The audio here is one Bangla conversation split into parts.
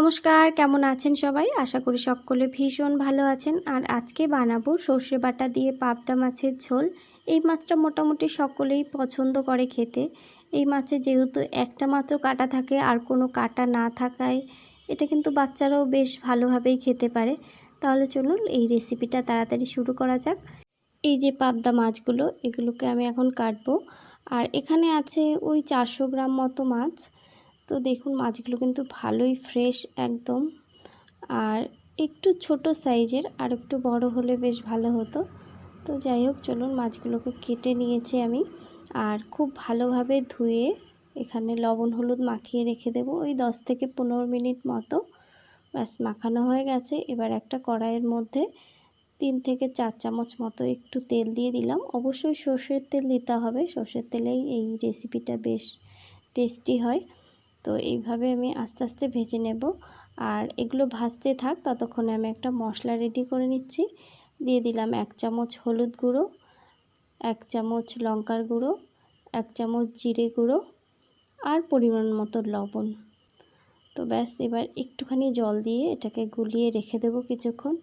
নমস্কার, কেমন আছেন সবাই? আশা করি সকলে ভীষণ ভালো আছেন। আর আজকে বানাবো সর্ষে বাটা দিয়ে পাবদা মাছের ঝোল। এই মাছটা মোটামুটি সকলেই পছন্দ করে খেতে। এই মাছে যেহেতু একটা মাত্র কাটা থাকে আর কোনো কাটা না থাকায় এটা কিন্তু বাচ্চারাও বেশ ভালোভাবেই খেতে পারে। তাহলে চলুন এই রেসিপিটা তাড়াতাড়ি শুরু করা যাক। এই যে পাবদা মাছগুলো, এগুলোকে আমি এখন কাটবো। আর এখানে আছে ওই চারশো গ্রাম মতো মাছ। তো দেখুন মাছগুলো কিন্তু ভালোই ফ্রেশ একদম। আর একটু ছোট সাইজের আর একটু বড় হলে বেশ ভালো হতো। তো যাই হোক, চলুন মাছগুলোকে কেটে নিয়েছি আমি। আর খুব ভালোভাবে ধুয়ে এখানে লবণ, হলুদ মাখিয়ে রেখে দেবো। ওই দশ থেকে পনেরো মিনিট মতো। ব্যাস, মাখানো হয়ে গেছে। এবার একটা কড়াইয়ের মধ্যে তিন থেকে চার চামচ মতো একটু তেল দিয়ে দিলাম। অবশ্যই সর্ষের তেল দিতে হবে। সর্ষের তেলেই এই রেসিপিটা বেশ টেস্টি হয়। তো এইভাবে আমি আস্তে আস্তে ভেজে নেব। আর এগুলো ভাজতে থাক, ততক্ষণে আমি একটা মশলা রেডি করে নিচ্ছি। দিয়ে দিলাম এক চামচ হলুদ গুঁড়ো, এক চামচ লঙ্কার গুঁড়ো, এক চামচ জিরে গুঁড়ো আর পরিমাণ মতো লবণ। তো ব্যাস, এবার একটুখানি জল দিয়ে এটাকে গুলিয়ে রেখে দেব কিছুক্ষণ।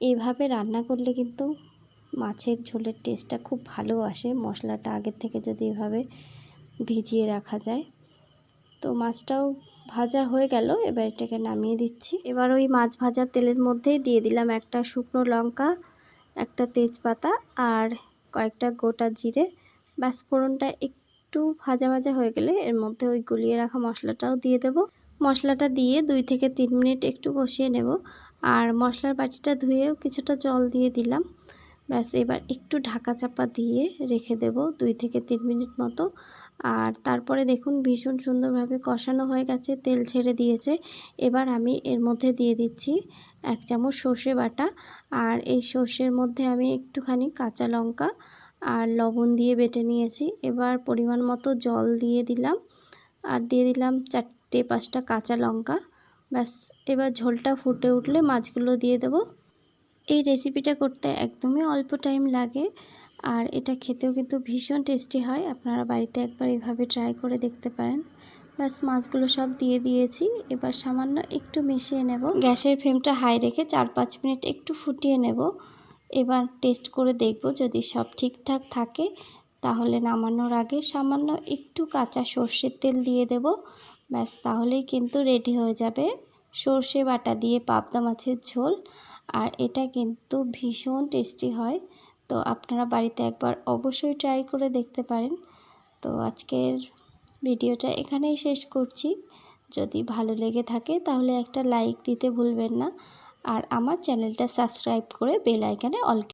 এভাবে রান্না করলে কিন্তু মাছের ঝোলের টেস্টটা খুব ভালো আসে। মশলাটা আগের থেকে যদি এভাবে ভিজিয়ে রাখা যায়। তো মাছটাও ভাজা হয়ে গেল, এবার এটাকে নামিয়ে দিচ্ছি। এবার ওই মাছ ভাজা তেলের মধ্যেই দিয়ে দিলাম একটা শুকনো লঙ্কা, একটা তেজপাতা আর কয়েকটা গোটা জিরে। ব্যাস, ফোড়নটা একটু ভাজা ভাজা হয়ে গেলে এর মধ্যে ওই গুলিয়ে রাখা মশলাটাও দিয়ে দেব। মশলাটা দিয়ে দুই থেকে তিন মিনিট একটু কষিয়ে নেব আর মশলার বাটিটা ধুয়েও কিছুটা জল দিয়ে দিলাম। ব্যাস, এবার একটু ঢাকা চাপা দিয়ে রেখে দেব দুই থেকে তিন মিনিট মতো আর তারপরে দেখুন ভীষণ সুন্দরভাবে কষানো হয়ে গেছে, তেল ছেড়ে দিয়েছে। এবার আমি এর মধ্যে দিয়ে দিচ্ছি এক চামচ সর্ষে বাটা। আর এই সর্ষের মধ্যে আমি একটুখানি কাঁচা লঙ্কা আর লবণ দিয়ে বেটে নিয়েছি। এবার পরিমাণ মতো জল দিয়ে দিলাম। আর দিয়ে দিলাম চারটে পাঁচটা কাঁচা লঙ্কা। ব্যাস, এবার ঝোলটা ফুটে উঠলে মাছগুলো দিয়ে দেব। এই রেসিপিটা করতে একদমই অল্প টাইম লাগে। আর এটা খেতেও কিন্তু ভীষণ টেস্টি হয়। আপনারা বাড়িতে একবার এভাবে ট্রাই করে দেখতে পারেন। ব্যাস, মাছগুলো সব দিয়ে দিয়েছি। এবার সামান্য একটু মিশিয়ে নেব। গ্যাসের ফ্লেমটা হাই রেখে চার পাঁচ মিনিট একটু ফুটিয়ে নেব। এবার টেস্ট করে দেখব যদি সব ঠিকঠাক থাকে। তাহলে নামানোর আগে সামান্য একটু কাঁচা সর্ষের তেল দিয়ে দেব। ব্যাস, তাহলেই কিন্তু রেডি হয়ে যাবে। সর্ষে বাটা দিয়ে পাবদা মাছের ঝোল। আর এটা কিন্তু ভীষণ টেস্টি হয়। তো আপনারা বাড়িতে একবার অবশ্যই ট্রাই করে দেখতে পারেন। তো আজকের ভিডিওটা এখানেই শেষ করছি। যদি ভালো লেগে থাকে তাহলে একটা লাইক দিতে ভুলবেন না। আর আমার চ্যানেলটা সাবস্ক্রাইব করে বেল আইকানে অল